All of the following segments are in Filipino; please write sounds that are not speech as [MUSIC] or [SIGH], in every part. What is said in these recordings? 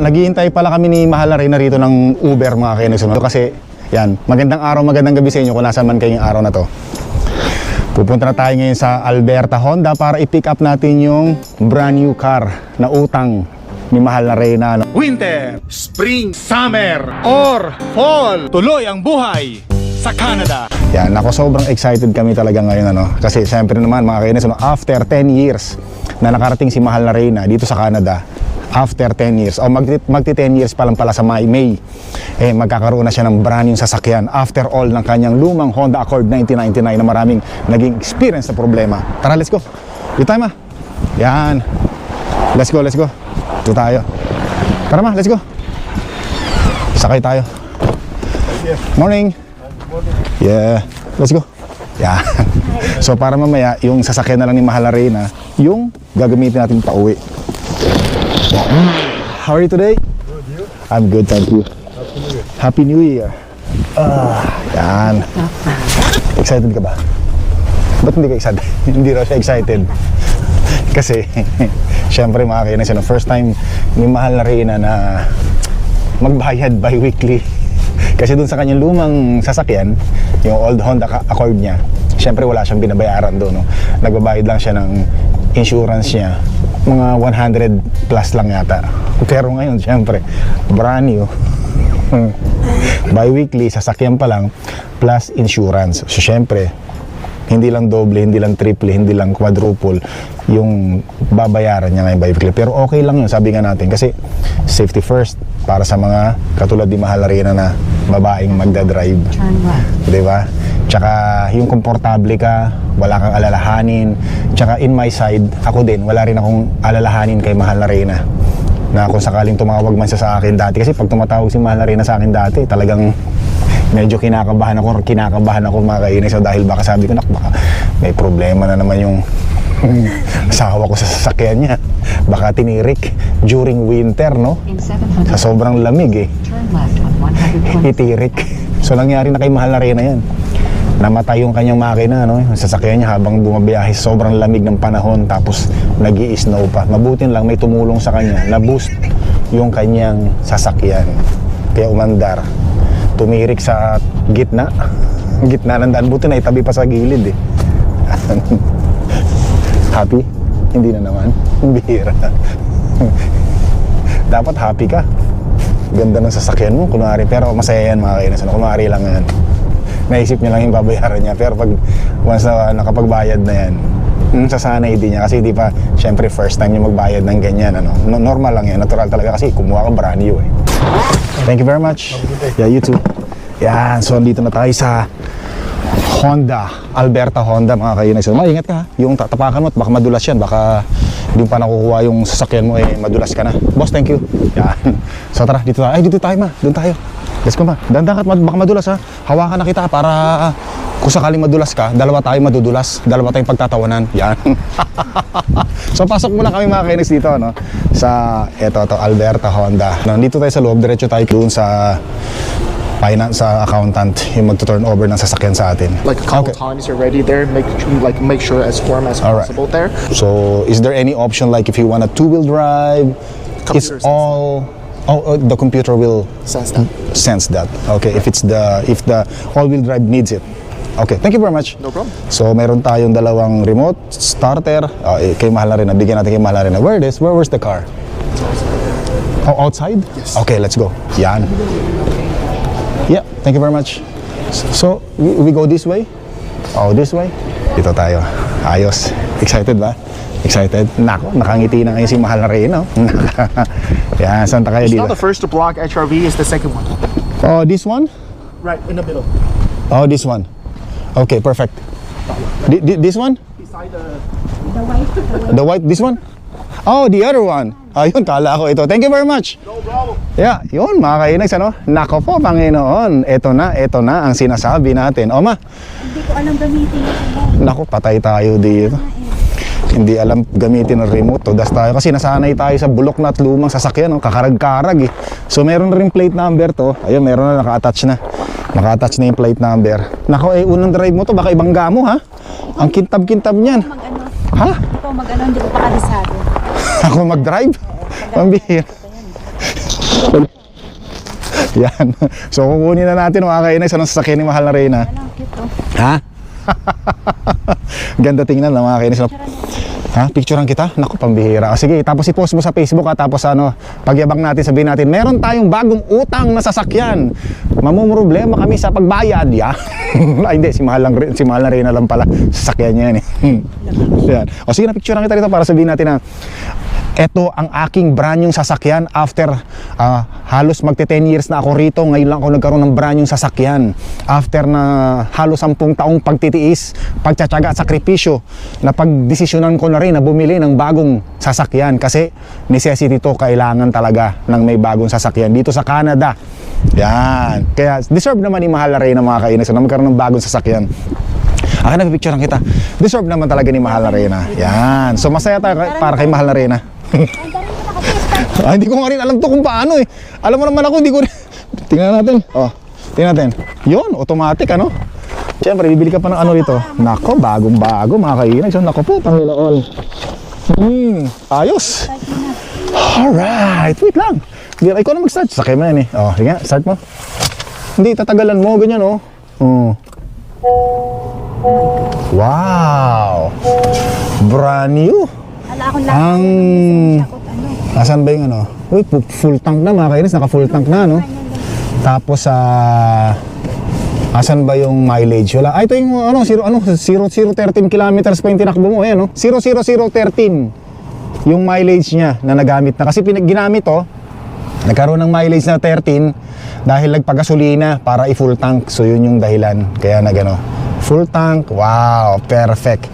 naghihintay pala kami ni Mahal na Reyna rito ng Uber mga kainis. No? Kasi, yan, magandang araw, magandang gabi sa inyo kung nasaan man kayong araw na to. Pupunta na tayo ngayon sa Alberta Honda para i-pick up natin yung brand new car na utang ni Mahal na Reyna. no? Winter, Spring, Summer, or Fall. Tuloy ang buhay sa Canada. Yan, ako sobrang excited kami talaga ngayon ano. Kasi siyempre naman mga kainis, ano, after 10 years na nakarating si Mahal na Reyna dito sa Canada, after 10 years, o magti, magti 10 years pa lang pala sa May, May, eh magkakaroon na siya ng brand yung sasakyan after all ng kanyang lumang Honda Accord 1999 na maraming naging experience na problema. Tara, let's go. Dito tayo ma. Yan. Let's go, let's go. Dito tayo. Tara ma, let's go. Sakay tayo. Morning. Yeah. Let's go. Yeah. [LAUGHS] So para mamaya, yung sasakyan na lang ni Mahal na Reyna, yung gagamitin natin pa uwi. How are you today? Good, you? I'm good, thank you. Happy New Year. Ah, yan. Excited ka ba? Ba't hindi ka excited? [LAUGHS] hindi raw siya excited. Kasi, [LAUGHS] syempre mga kainis, ano, first time ni Mahal na Reyna na magbayad bi-weekly. [LAUGHS] Kasi dun sa kanyang lumang sasakyan, yung old Honda Accord niya, syempre wala siyang binabayaran doon. No? Nagbabayad lang siya ng insurance niya. Mga 100 plus lang yata. Pero ngayon, syempre, brand new. Bi-weekly, sasakyan pa lang, plus insurance. So, syempre, hindi lang doble, hindi lang triple, hindi lang quadruple yung babayaran niya ngayon bi-weekly. Pero okay lang yun, sabi nga natin. Kasi safety first para sa mga katulad ni Mahal Arena na babaeng magdadrive. Turn left. Di ba? Tsaka yung komportable ka, wala kang alalahanin. Tsaka in my side, ako din, wala rin akong alalahanin kay Mahal na Reyna. Na kung sakaling tumawag man siya sa akin dati. Kasi pag tumatawag si Mahal na Reyna sa akin dati, talagang medyo kinakabahan ako, kinakabahan ako mga kainis. So dahil baka sabi ko, nak, baka may problema na naman yung [LAUGHS] asawa ko sa sasakyan niya. Baka tinirik during winter, no? Sa 700, sobrang lamig eh turn left on 120. [LAUGHS] itirik. So nangyari na kay Mahal na Reyna yan. Namatay yung kanyang makina, no? Yung sasakyan niya habang bumabiyahe, sobrang lamig ng panahon, tapos nag snow pa. Mabuti lang may tumulong sa kanya, na-boost yung kanyang sasakyan. Kaya umandar. Tumirik sa gitna. [LAUGHS] gitna ng daan. Buti na itabi pa sa gilid eh. [LAUGHS] Happy? Hindi na naman. [LAUGHS] Bihira. Dapat happy ka ganda ng sasakyan mo, kunwari. Pero masaya yan mga kainis. Ano, kunwari lang yan. Naisip niya lang yung babayaran niya. Pero pag once na nakapagbayad na yan, mm, sasanay din niya. Kasi di pa, syempre first time niya magbayad ng ganyan. Ano. No- Normal lang yan. Natural talaga kasi kumuha ka brand new eh. Thank you very much. Yeah, you too. Yan, so andito na tayo sa Honda, Alberta Honda mga kainis. So, maingat ka ha. Yung tatapakan mo at baka madulas yan. Baka hindi pa nakukuha yung sasakyan mo eh madulas ka na. Boss, thank you. Yan. [LAUGHS] So tara, dito tayo. Ay, dito tayo ma. Doon tayo. Let's go ma. Dandan ka baka madulas ha. Hawakan na kita para kung sakaling madulas ka, dalawa tayo madudulas. Dalawa tayong pagtatawanan. Yan. [LAUGHS] so pasok muna kami mga kainis dito no sa eto to Alberta Honda. Nandito tayo sa loob, diretso tayo doon sa finance sa accountant yung magto-turn over ng sasakyan sa atin. like a couple Okay. times you're ready there make like make sure as warm as All right. possible there So, is there any option like if you want a two-wheel drive, it's Computer sense all oh, oh, the computer will sense that sense that. Okay, if it's the if the all-wheel drive needs it. Okay, thank you very much. no problem So, meron tayong dalawang remote starter. Uh, eh, kay Mahal na rin. Bigyan natin kay Mahal na rin. Where is? Where was the car? Oh, outside? Yes. Okay, let's go. Yan. Yeah, thank you very much. So, we, we go this way? Oh, this way? Dito tayo. Ayos. Excited ba? Excited? Nako, nakangiti na ngayon si Mahal na rin, no? [LAUGHS] Yan, saan tayo it's dito? not the first to block HRV it's the second one Oh, this one? right in the middle Oh, this one. Okay, perfect. Thi- this one? beside the The white, this one? Oh, the other one. Ayun, kala ko ito. Thank you very much. no problem Yeah, yun mga kainags, ano? Nako po, Panginoon. Ito na, ito na ang sinasabi natin. O ma, Hindi ko alam gamitin nako, patay tayo dito. Hindi alam gamitin ng remote. Tudas tayo kasi nasanay tayo sa bulok na at lumang sasakyan. No? Kakarag-karag eh. So meron rin plate number to. Ayun, meron na naka-attach na. Naka-attach na yung plate number. Nako, eh, unang drive mo to. Baka ibang gamo ha? Ang kintab-kintab niyan. Mag-ano, Ha? ikaw mag-ano, hindi ko pa kabisado. [LAUGHS] Ako mag-drive? Pambihira. Yan. So, kukunin na natin mga kainis. Anong sasakyan ni Mahal na Reyna? Ano, cute oh. Ha? [LAUGHS] Ganda tingnan na mga kainis. Ha? Picturean kita? Naku, pambihira. O, sige, tapos i-post mo sa Facebook ha. Tapos ano, pagyabang natin, sabihin natin, meron tayong bagong utang na sasakyan. Mamumroblema kami sa pagbayad, ya. [LAUGHS] Ay, hindi, si Mahal, lang, si Mahal na Reyna lang pala. Sasakyan niya yan eh. [LAUGHS] yan. O sige, na picturean kita rito para sabihin natin na eto ang aking brand sasakyan after ah, halos magte 10 years na ako rito ngayon lang ako nagkaroon ng brand sasakyan after na halos 10 taong pagtitiis pagtsatsaga at sakripisyo na pagdesisyonan ko na rin na bumili ng bagong sasakyan kasi necessity to kailangan talaga ng may bagong sasakyan dito sa Canada yan kaya deserve naman ni Mahal na rin ng mga kainis na magkaroon ng bagong sasakyan Akin na picture kita. Deserve naman talaga ni Mahal na Reyna. Yan. So masaya tayo para kay Mahal na Ah, hindi ko nga rin alam to kung paano eh. Alam mo naman ako, hindi ko rin. Tingnan natin. Oh, tingnan natin. Yun, automatic ano. Siyempre, bibili ka pa ng ano dito. Nako, bagong bago mga kainag. So, nako po, all. Hmm, ayos. Alright, wait lang. Hindi, ikaw na mag-start. Sakay mo yan eh. Oh, sige, start mo. Hindi, tatagalan mo, ganyan oh. Oh. Wow! Brand new. Akong lahat. Ang... Ano. Asan ba yung ano? Uy, full tank na mga kainis, naka full tank na no? Tapos sa asan ba yung mileage? Wala. Ah, ito yung ano, 0 ano, 0013 kilometers pa yung tinakbo mo, ayan no? 00013 yung mileage niya na nagamit na. Kasi pinag ginamit to, nagkaroon ng mileage na 13 dahil nagpagasolina para i-full tank. So yun yung dahilan. Kaya nag ano, full tank. Wow, perfect.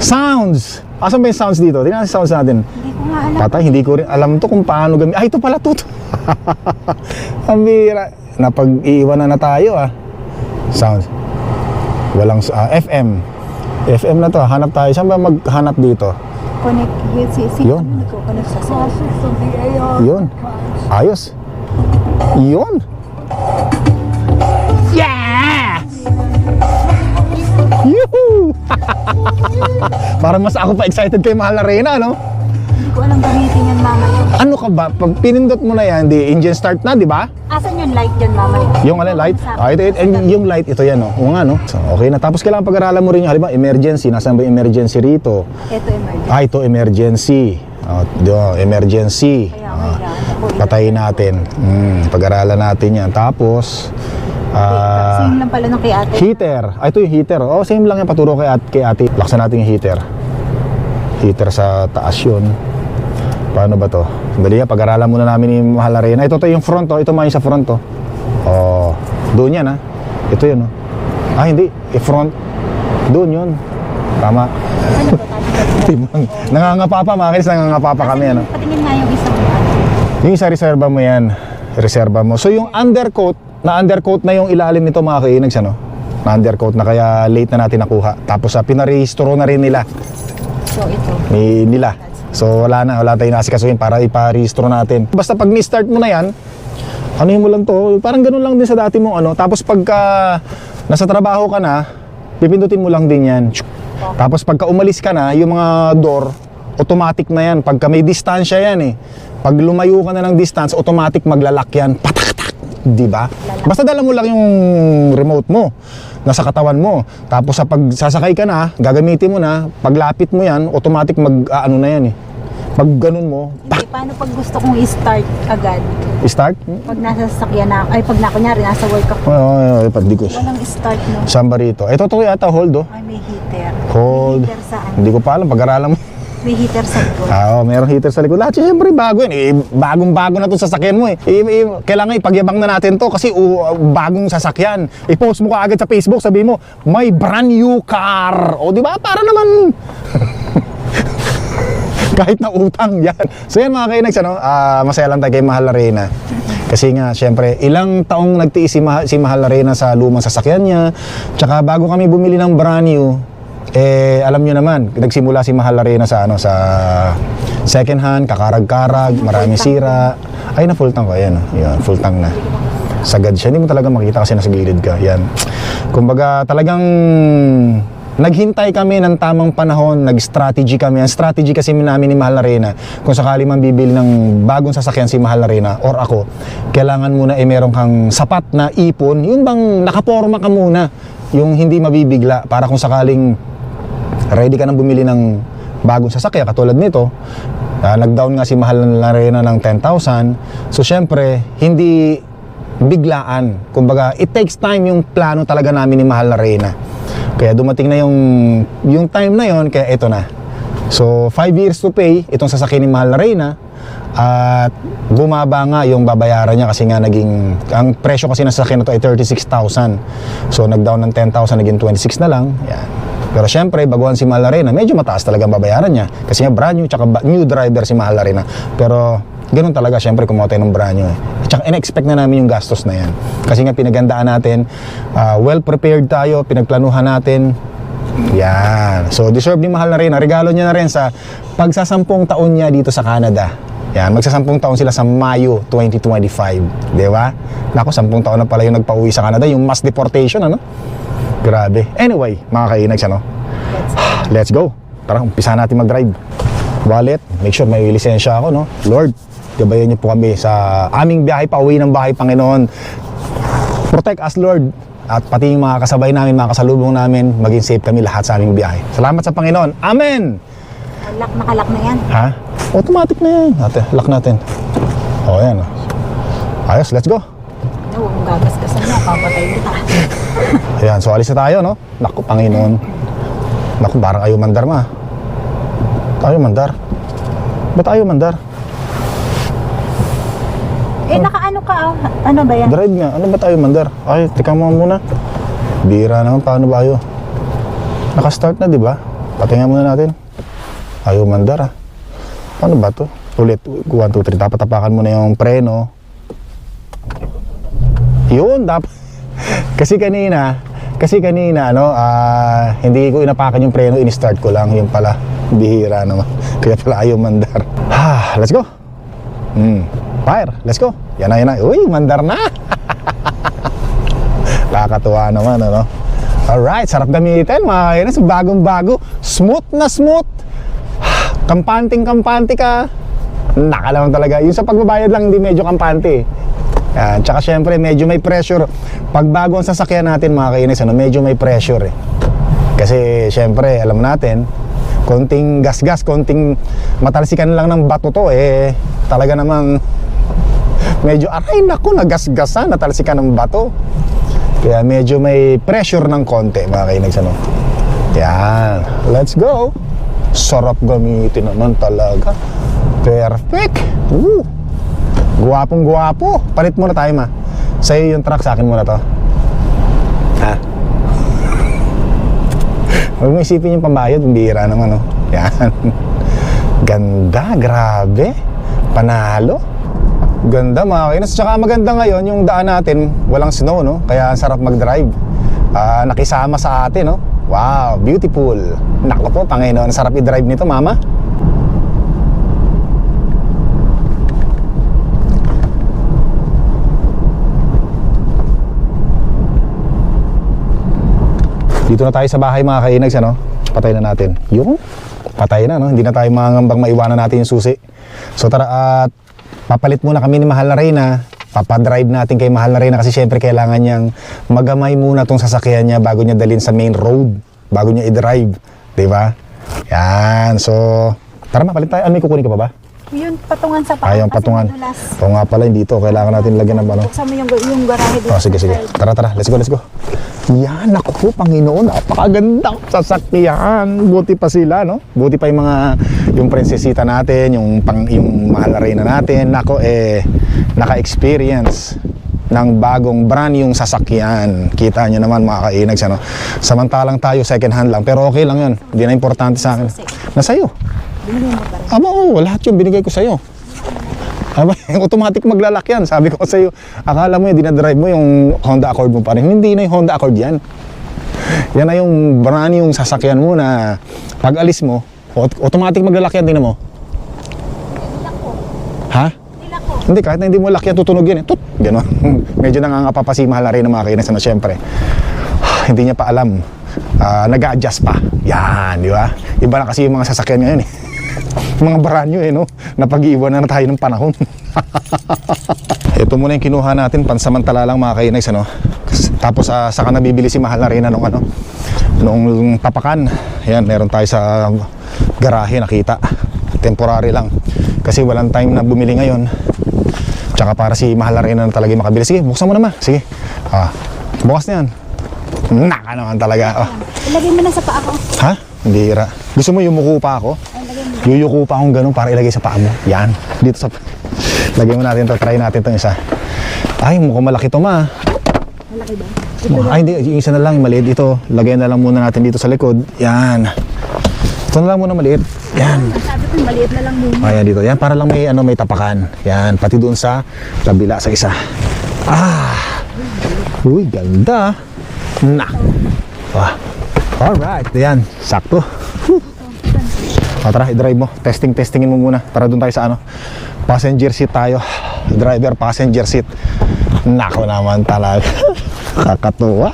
Sounds! Asan ba yung sounds dito? Tingnan natin sounds natin. Hindi ko nga alam. Patay, hindi ko rin alam to kung paano gamit. Ay, ito pala to. [LAUGHS] Ang bira. Napag-iiwanan na tayo ah. Sounds. Walang ah, FM. FM na to. Hanap tayo. Saan ba maghanap dito? Connect. Si, si, Yun. Nagko-connect sa cellphone. Yun. Ayos. Yun. Yuhu! [LAUGHS] Parang mas ako pa excited kay Mahal na Reyna, no? Hindi ko alam gamitin yan mamaya. Ano ka ba? Pag pinindot mo na yan, di engine start na, di ba? Asan yung light dyan mamaya? Yung ano, light? Ah, ito, ito, and yung light, ito yan, oh. Oo nga, no? So, okay na. Tapos kailangan pag-aralan mo rin yung, halimbawa, emergency. Nasaan ba yung emergency rito? Ito emergency. Ah, ito, emergency. Oh, emergency. Kaya Ah, ako. patayin natin. Mm, pag-aralan natin yan. Tapos, ah, Same lang pala nung kay ate. heater. Ah, ito yung heater. Oh, same lang yan. Paturo kay, at, kay ate. Laksan natin yung heater. Heater sa taas yun. Paano ba to? Dali yan, pag-aralan muna namin yung Mahal Arena. Ito to yung front to. Ito mga sa front to. Oh, doon yan ha. Ito yun oh. Ah, hindi. I-front. Doon yun. Tama. Ano? [LAUGHS] Timang. Nangangapa pa, mga kids. Nangangapa pa kami. Ano? Patingin nga yung isang. Yung isa reserva mo yan. Reserva mo. So yung undercoat, na undercoat na yung ilalim nito mga kainags ano? Na undercoat na kaya late na natin nakuha. Tapos sa pinarehistro na rin nila. So ito. Ni nila. So wala na, wala tayong nasikasuhin para iparehistro natin. Basta pag ni-start mo na yan, ano mo lang to, parang ganun lang din sa dati mong ano. Tapos pagka nasa trabaho ka na, pipindutin mo lang din yan. Tapos pagka umalis ka na, yung mga door, automatic na yan. Pagka may distansya yan eh. Pag lumayo ka na ng distance, automatic maglalak yan. Patak-tak. Di ba? Basta dala mo lang yung remote mo nasa katawan mo. Tapos sa pag sasakay ka na, gagamitin mo na, paglapit mo yan, automatic mag ah, ano na yan eh. Pag ganun mo, Hindi, paano pag gusto kong i-start agad? start. Pag nasa sasakyan na, ay pag na, kunyari, nasa work ako. Oh, oh, oh, hindi ko. Walang start no. Saan ba rito? Ito to yata hold oh. Ay, may heater. Hold. May heater sa ano? Hindi ko pa alam, pag-aralan mo. May heater sa likod. Ah, oh, mayroong heater sa likod. Lahat yun, siyempre bago yan. Eh, bagong-bago na to sasakyan mo eh. Eh, eh, Kailangan ipagyabang na natin to kasi uh, bagong sasakyan. I-post mo ka agad sa Facebook, sabi mo, may brand new car. O di ba? Para naman [LAUGHS] kahit na utang yan. So yan mga kainags, ano, ah, masaya lang tayo kay Mahal Arena. Kasi nga, syempre, ilang taong nagtiis si, Mahal, si Mahal Arena sa lumang sasakyan niya. Tsaka bago kami bumili ng brand new, eh, alam nyo naman, nagsimula si Mahal Arena sa, ano, sa second hand, kakarag-karag, maraming sira. Ay, na full tank ko, ayan, oh. Yan, full tank na. Sagad siya, hindi mo talaga makita kasi nasa gilid ka. Yan. Kumbaga, talagang naghintay kami ng tamang panahon, nag-strategy kami. Ang strategy kasi namin ni Mahal na Reyna, kung sakali man bibili ng bagong sasakyan si Mahal na Reyna or ako, kailangan muna eh meron kang sapat na ipon, yung bang nakaporma ka muna, yung hindi mabibigla para kung sakaling ready ka nang bumili ng bagong sasakyan katulad nito. Ah, nag-down nga si Mahal na Reyna ng 10,000 so syempre hindi biglaan. Kumbaga it takes time yung plano talaga namin ni Mahal na Reyna kaya dumating na yung yung time na yon kaya ito na. So 5 years to pay itong sasakyan ni Mahal na Reyna at bumaba nga yung babayaran niya kasi nga naging ang presyo kasi ng sasakyan na to ay 36,000 so nag-down ng 10,000 naging 26 na lang. Yan pero syempre, baguhan si Mahal Arena, medyo mataas talaga ang babayaran niya. Kasi nga brand new, tsaka new driver si Mahal Arena. Pero ganun talaga, syempre, kumuha tayo ng brand new. Eh. Tsaka in-expect na namin yung gastos na yan. Kasi nga pinagandaan natin, ah, well prepared tayo, pinagplanuhan natin. Yan. So, deserve ni Mahal Arena. Regalo niya na rin sa pagsasampung taon niya dito sa Canada. Yan, magsasampung taon sila sa Mayo 2025. Di ba? Nako, sampung taon na pala yung nagpa-uwi sa Canada, yung mass deportation, ano? Grabe. Anyway, mga kainags, ano? Let's go. Tara, umpisa natin mag-drive. Wallet, make sure may lisensya ako, no? Lord, gabayan niyo po kami sa aming biyahe pa uwi ng bahay, Panginoon. Protect us, Lord. At pati yung mga kasabay namin, mga kasalubong namin, maging safe kami lahat sa aming biyahe. Salamat sa Panginoon. Amen! Lock, nakalak na yan. Ha? Automatic na yan. Ate, lock natin. O, yan. oh. Ayos, let's go. No, mong gagasgasan niya, papatay kita. Ayan, so alis na tayo, no? Naku, Panginoon. Naku, parang ayaw mandar ma. Ayaw mandar. Ba't ayaw mandar? Eh, nakaano ka, oh. ano ba yan? Drive nga. Ano ba tayo mandar? Ay, tika mo muna. Bira naman, paano ba ayaw? Naka-start na, di ba? Patingan muna natin. Ayaw mandar, ah. Paano ba to? Ulit, 1, 2, 3. Dapat tapakan mo na yung preno. Yun, dapat. Kasi kanina, kasi kanina, ano, ah, hindi ko inapakan yung preno, in-start ko lang. Yung pala, bihira naman. [LAUGHS] Kaya pala ayaw mandar. Ha, let's go. Hmm. Fire, let's go. Yan na, yan na. Uy, mandar na. [LAUGHS] Nakakatuwa naman, ano? Alright, sarap gamitin, mga kainis. Bagong-bago. Smooth na smooth. [SIGHS] Kampanting kampante ka. Nakalaman talaga. Yung sa pagbabayad lang, hindi medyo kampante. Yan. Tsaka syempre, medyo may pressure. Pag bago ang sasakyan natin, mga kainis, ano, medyo may pressure eh. Kasi syempre, alam natin, konting gas-gas, konting matalsikan lang ng bato to eh, talaga namang medyo, aray naku, nagasgasan, natalsikan ng bato. Kaya medyo may pressure ng konti, mga kainags, ano. Yan, let's go. Sarap gamitin naman talaga. Perfect. Woo. Guwapong guwapo. Palit muna tayo, ma. Sa'yo yung truck, sa akin muna to. Ha? Huwag mo isipin yung pambayad, bihira naman, no? Yan. Ganda, grabe. Panalo. Ganda, mga kainas. Tsaka maganda ngayon, yung daan natin, walang snow, no? Kaya ang sarap mag-drive. Ah, nakisama sa atin, no? Wow, beautiful. Nako po, Panginoon, ang sarap i-drive nito, mama. Dito na tayo sa bahay mga kainags, ano? Patay na natin. Yung patay na, no? Hindi na tayo mangangambang maiwanan natin yung susi. So tara at papalit muna kami ni Mahal na Reyna. Papadrive natin kay Mahal na Reyna kasi syempre kailangan niyang magamay muna tong sasakyan niya bago niya dalhin sa main road. Bago niya i-drive. ba? Yan. So, tara mapalit tayo. Ano, may kukunin ka pa ba? Yun, patungan sa paa. Ay, yung patungan. Oo nga pala, hindi to. Kailangan natin lagyan ng ano. Buksan mo yung, yung garahe dito. Oh, sige, sige. Tara, tara. Let's go, let's go. Yan, naku po, Panginoon. Napakagandang sasakyan. Buti pa sila, no? Buti pa yung mga, yung prinsesita natin, yung, pang, yung mahal na reyna natin. Nako, eh, naka-experience ng bagong brand yung sasakyan. Kita nyo naman mga kainags, ano? Samantalang tayo, second hand lang. Pero okay lang yun. Hindi na importante sa akin. Nasa'yo. Mo rin? Aba, oo, lahat yun binigay ko sa'yo. Aba, [LAUGHS] automatic maglalak yan. Sabi ko sa'yo, akala mo yung dinadrive mo yung Honda Accord mo pa rin. Hindi na yung Honda Accord yan. Yan na yung brand yung sasakyan mo na pag alis mo, aut- automatic maglalak yan. Tingnan mo. Ha? Hindi, kahit na hindi mo yan, tutunog yan eh. Tut! Ganon. [LAUGHS] Medyo nangangapa pa si mahal na rin ng mga kainis na syempre. [SIGHS] hindi niya pa alam ah, nag-a-adjust pa. Yan, di ba? Iba na kasi yung mga sasakyan ngayon eh. [LAUGHS] mga baranyo eh, no? Napag-iwan na, na tayo ng panahon. [LAUGHS] Ito muna yung kinuha natin, pansamantala lang mga kainags, ano? Tapos ah, saka nabibili si Mahal na rin nung ano, nung tapakan. Yan, meron tayo sa garahe, nakita. Temporary lang. Kasi walang time na bumili ngayon. Tsaka para si Mahal na rin na talaga makabili. Sige, buksan mo naman. Sige. Ah, bukas na yan. Naka naman talaga. Oh. Ilagay mo na sa paa ko. Ha? Hindi ra. Gusto mo yumuko pa ako? Ay. Yuyuko pa akong ganun para ilagay sa paa mo. Yan. Dito sa... Lagay mo natin to. Try natin itong isa. Ay, mukhang malaki to ma. Malaki ba? Ay, hindi. Yung isa na lang. yung Maliit ito. Lagay na lang muna natin dito sa likod. Yan. Ito na lang muna maliit. Yan. Sabi ko, maliit na lang muna. Ayan dito. Yan. Para lang may, ano, may tapakan. Yan. Pati doon sa kabila sa isa. Ah. Uy, ganda. Na. Ah. Alright. Yan. Sakto. Whew. O, tara, i-drive mo. Testing, testingin mo muna. Para doon tayo sa ano. Passenger seat tayo. Driver, passenger seat. Nako naman talaga. [LAUGHS] Kakatuwa.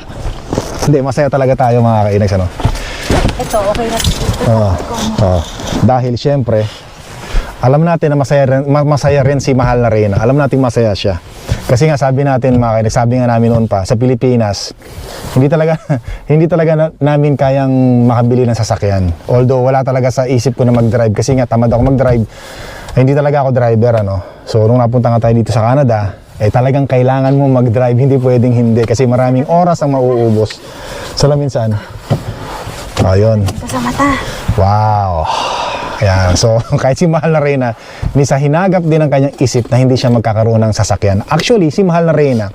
Hindi, masaya talaga tayo mga kainags, ano? Ito, okay na. Oo. Oo. Dahil syempre, alam natin na masaya rin, ma- masaya rin si Mahal na Reyna. Alam natin masaya siya. Kasi nga sabi natin mga kainis, sabi nga namin noon pa, sa Pilipinas, hindi talaga [LAUGHS] hindi talaga na- namin kayang makabili ng sasakyan. Although wala talaga sa isip ko na mag-drive kasi nga tamad ako mag-drive. Eh, hindi talaga ako driver ano. So nung napunta nga tayo dito sa Canada, eh talagang kailangan mo mag-drive, [LAUGHS] hindi pwedeng hindi kasi maraming oras ang mauubos. Salamin saan? Ayun. Sa mata. Wow. Ayan. So, [LAUGHS] kahit si Mahal na Reyna, ni sa hinagap din ng kanyang isip na hindi siya magkakaroon ng sasakyan. Actually, si Mahal na Reyna,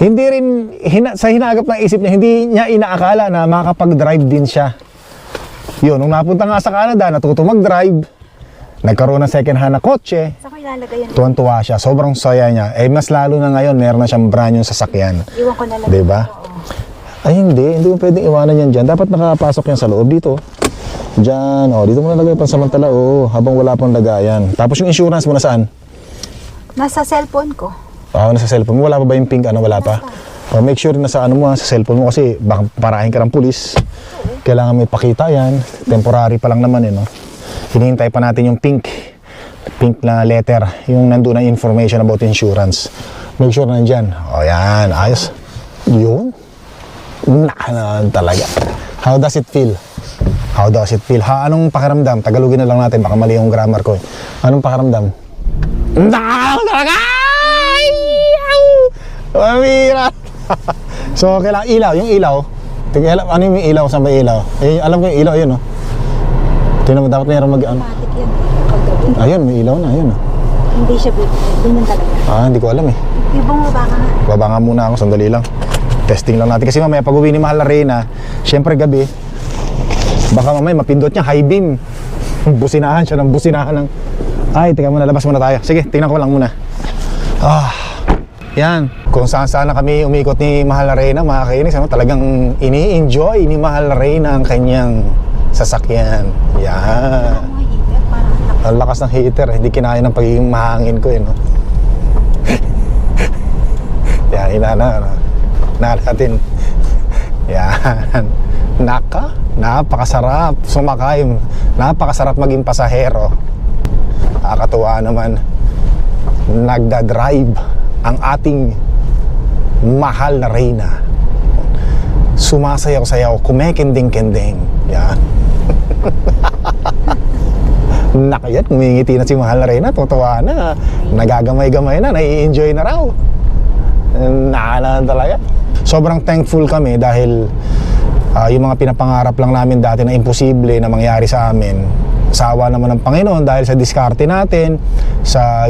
hindi rin, hina, sa hinagap ng isip niya, hindi niya inaakala na makakapag-drive din siya. Yun, nung napunta nga sa Canada, natuto mag-drive, nagkaroon ng second hand na kotse, ilalagay yan? tuwan-tuwa siya, sobrang saya niya. Eh, mas lalo na ngayon, meron na siyang brand new sasakyan. Iwan ko na lang. Di ba? Ay hindi, hindi mo pwedeng iwanan yan dyan. Dapat nakapasok yan sa loob dito. Diyan, oh, dito mo nalagay pansamantala, oh, habang wala pang lagayan. Tapos yung insurance mo na saan? Nasa cellphone ko. Ah, nasa cellphone mo. Wala pa ba yung pink? Ano, wala pa? Oh, make sure na sa ano mo, sa cellphone mo kasi baka parahin ka ng pulis. Kailangan may pakita yan. Temporary pa lang naman eh, no? Hinihintay pa natin yung pink. Pink na letter. Yung nandun na information about insurance. Make sure na nandyan. O, yan. Ayos. Yun. Naka naman talaga. How does it feel? How does it feel? Ha, anong pakiramdam? Tagalogin na lang natin. Baka mali yung grammar ko. eh. Anong pakiramdam? Nakaw talaga! Mamira! [LAUGHS] so, kailangan ilaw. Yung ilaw. Alam- ano yung ilaw? Saan ba ilaw? Eh, alam ko yung ilaw, yun, oh. Tingnan mo, dapat mayroon mag, ano. Paggabi. Ayun, may ilaw na, ayun, oh. Hindi siya big. Ganyan talaga. Ah, hindi ko alam, eh. Ibang baba ka nga. Baba nga muna ako, sandali lang. Testing lang natin. Kasi mamaya pag uwi ni Mahal na Reyna, syempre gabi, baka mamaya mapindot niya, high beam. Businahan siya ng businahan ng... Ay, teka muna, labas muna tayo. Sige, tingnan ko lang muna. Ah, yan. Kung saan saan na kami umikot ni Mahal na Reyna, mga kainis, ano, talagang ini-enjoy ni Mahal na Reyna ang kanyang sasakyan. Yan. Ang lakas. Ng heater, hindi kinaya ng pagiging mahangin ko eh, no? [LAUGHS] Yan, ina na, ano? Na natin. Yan. Naka, napakasarap sumakay. Napakasarap maging pasahero. Nakakatuwa naman. Nagda-drive ang ating mahal na reyna. Sumasayaw-sayaw, kumekending-kending. Yan. [LAUGHS] Nakayat, ngumingiti na si Mahal na Reyna, tutuwa na. Nagagamay-gamay na, nai-enjoy na raw. Naalaan talaga. Sobrang thankful kami dahil ah, yung mga pinapangarap lang namin dati na imposible na mangyari sa amin. Sa awa naman ng Panginoon dahil sa diskarte natin, sa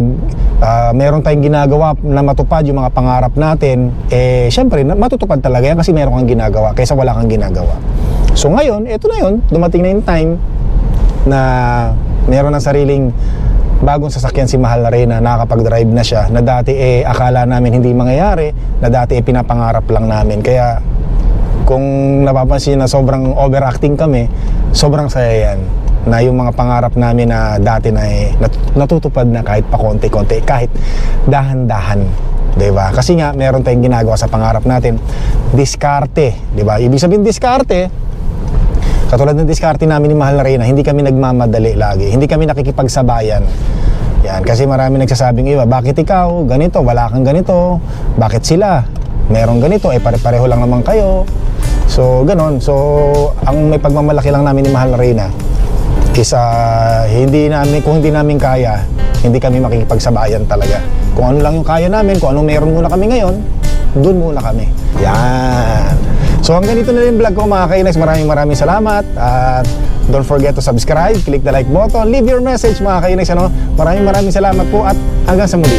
ah, meron tayong ginagawa na matupad yung mga pangarap natin, eh syempre matutupad talaga yan kasi meron kang ginagawa kaysa wala kang ginagawa. So ngayon, eto na yun, dumating na yung time na meron ng sariling bagong sasakyan si Mahal na Reyna, nakakapag-drive na siya, na dati eh akala namin hindi mangyayari, na dati eh pinapangarap lang namin. Kaya kung napapansin na sobrang overacting kami, sobrang saya yan na yung mga pangarap namin na dati na eh, nat- natutupad na kahit pa konti-konti, kahit dahan-dahan. 'Di ba? Kasi nga meron tayong ginagawa sa pangarap natin. Diskarte, 'di ba? Ibig sabihin diskarte, katulad ng diskarte namin ni Mahal na Reyna, hindi kami nagmamadali lagi. Hindi kami nakikipagsabayan. Yan, kasi marami nagsasabing iba, bakit ikaw, ganito, wala kang ganito, bakit sila, meron ganito, eh pare-pareho lang naman kayo. So, ganon. So, ang may pagmamalaki lang namin ni Mahal na Reyna, is ah, hindi namin, kung hindi namin kaya, hindi kami makikipagsabayan talaga. Kung ano lang yung kaya namin, kung anong meron muna kami ngayon, doon muna kami. Yan. So hanggang dito na rin vlog ko mga kainex. Maraming maraming salamat. At don't forget to subscribe, click the like button, leave your message mga kainex. Ano? Maraming maraming salamat po at hanggang sa muli.